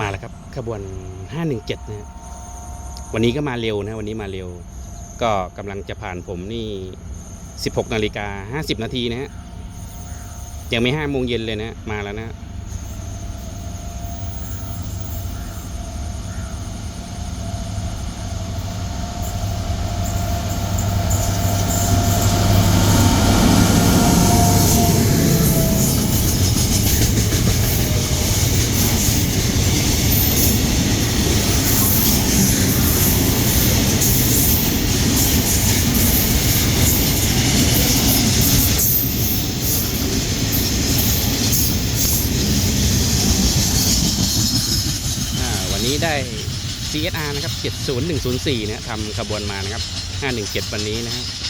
มาแล้วครับขบวน 517นะฮะวันนี้ก็มาเร็วนะวันนี้มาเร็ว ก็กำลังจะผ่านผมนี่ 16นาฬิกา50 นาทีนะฮะยังไม่5โมงเย็นเลยนะมาแล้วนะ นี้ได้ CSR นะครับ 70104นะทำขบวนมานะครับ 517 วันนี้นะครับ